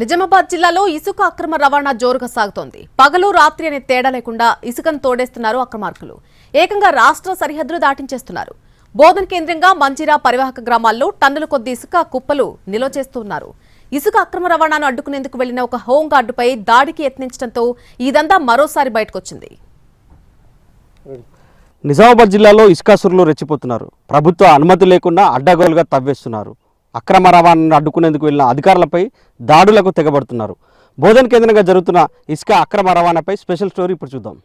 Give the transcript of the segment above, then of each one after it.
నిజామాబాద్ జిల్లాలో ఇసుక అక్రమ రవాణా జోరుగా సాగుతోంది. పగలు రాత్రి అనే తేడా లేకుండా ఇసుకను తోడేస్తున్నారు అక్రమార్కులు. ఏకంగా రాష్ట్ర సరిహద్దులు దాటించేస్తున్నారు. బోధన కేంద్రంగా మంజీరా పరివాహక గ్రామాల్లో టన్నుల కొద్ది ఇసుక కుప్పలు నిల్వ చేస్తున్నారు. ఇసుక అక్రమ రవాణాను అడ్డుకునేందుకు వెళ్ళిన ఒక హోంగార్డుపై దాడికి యత్నించడంతో ఇదంతా మరోసారి బయటకొచ్చింది. నిజామాబాద్ జిల్లాలో ఇసుకాసురులు రెచ్చిపోతున్నారు. ప్రభుత్వ అనుమతి లేకుండా అడ్డగోలుగా తవ్వేస్తున్నారు. అక్రమ రవాణాను అడ్డుకునేందుకు వెళ్ళిన అధికారులపై దాడులకు తెగబడుతున్నారు. బోధన కేంద్రంగా జరుగుతున్న ఇసుక అక్రమ రవాణాపై స్పెషల్ స్టోరీ ఇప్పుడు చూద్దాం.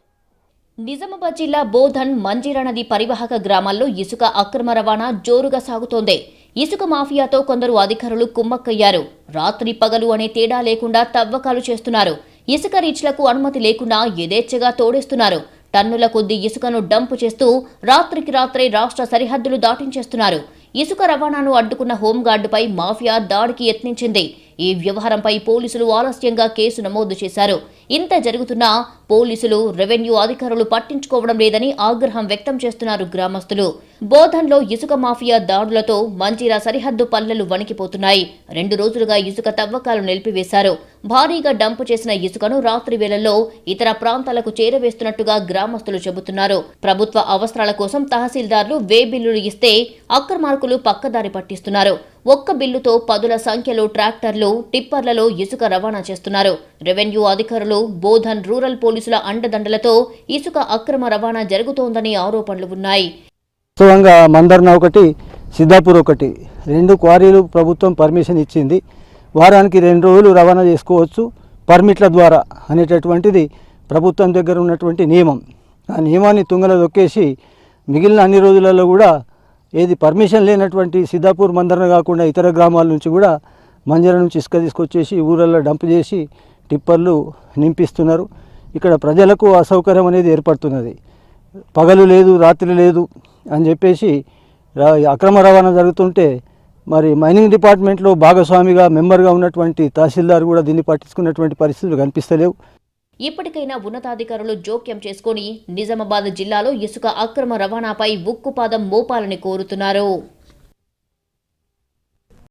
నిజామాబాద్ జిల్లా బోధన్ మంజీరా నది పరివాహక గ్రామాల్లో ఇసుక అక్రమ రవాణా జోరుగా సాగుతోంది. ఇసుక మాఫియాతో కొందరు అధికారులు కుమ్మక్కయ్యారు. రాత్రి పగలు అనే తేడా లేకుండా తవ్వకాలు చేస్తున్నారు. ఇసుక రీచ్లకు అనుమతి లేకుండా యథేచ్ఛగా తోడేస్తున్నారు. టన్నుల కొద్ది ఇసుకను డంపు చేస్తూ రాత్రికి రాత్రే రాష్ట్ర సరిహద్దులు దాటించేస్తున్నారు. ఇసుక రవాణాను అడ్డుకున్న హోంగార్డుపై మాఫియా దాడికి యత్నించింది. ఈ వ్యవహారంపై పోలీసులు ఆలస్యంగా కేసు నమోదు చేశారు. ఇంత జరుగుతున్నా పోలీసులు రెవెన్యూ అధికారులు పట్టించుకోవడం లేదని ఆగ్రహం వ్యక్తం చేస్తున్నారు గ్రామస్తులు. బోధన్లో ఇసుక మాఫియా దాడులతో మంజీరా సరిహద్దు పల్లెలు వణికిపోతున్నాయి. రెండు రోజులుగా ఇసుక తవ్వకాలు నిలిపివేశారు. భారీగా డంపు చేసిన ఇసుకను రాత్రి వేళల్లో ఇతర ప్రాంతాలకు చేరవేస్తున్నట్టుగా గ్రామస్తులు చెబుతున్నారు. ప్రభుత్వ అవసరాల కోసం తహసీల్దార్లు వే బిల్లులు ఇస్తే అక్రమార్కులు పక్కదారి పట్టిస్తున్నారు. ఒక్క బిల్లుతో పదుల సంఖ్యలో ట్రాక్టర్లు టిప్పర్లలో ఇసుక రవాణా చేస్తున్నారు. రెవెన్యూ అధికారులు బోధన్ రూరల్ పోలీసుల అండదండలతో ఇసుక అక్రమ రవాణా జరుగుతోందని ఆరోపణలు ఉన్నాయి. వాస్తవంగా మందర్న ఒకటి సిద్ధాపూర్ ఒకటి. రెండు క్వారీలు ప్రభుత్వం పర్మిషన్ ఇచ్చింది. వారానికి రెండు రోజులు రవాణా చేసుకోవచ్చు పర్మిట్ల ద్వారా అనేటటువంటిది ప్రభుత్వం దగ్గర ఉన్నటువంటి నియమం. ఆ నియమాన్ని తుంగలో దొక్కేసి మిగిలిన అన్ని రోజులలో కూడా ఏది పర్మిషన్ లేనటువంటి సిద్ధాపూర్ మందరన కాకుండా ఇతర గ్రామాల నుంచి కూడా మంజర నుంచి ఇసుక తీసుకొచ్చేసి ఊరల్లో డంప్ చేసి టిప్పర్లు నింపిస్తున్నారు. ఇక్కడ ప్రజలకు అసౌకర్యం అనేది ఏర్పడుతున్నది. పగలు లేదు రాత్రి లేదు అని చెప్పేసి అక్రమ రవాణా జరుగుతుంటే మరి మైనింగ్ డిపార్ట్మెంట్లో భాగస్వామిగా మెంబర్గా ఉన్నటువంటి తహసీల్దార్ కూడా దీన్ని పట్టించుకున్నటువంటి పరిస్థితులు కనిపిస్తలేవు. ఇప్పటికైనా ఉన్నతాధికారులు జోక్యం చేసుకుని నిజామాబాద్ జిల్లాలో ఇసుక అక్రమ రవాణాపై ఉక్కుపాదం మోపాలని కోరుతున్నారు.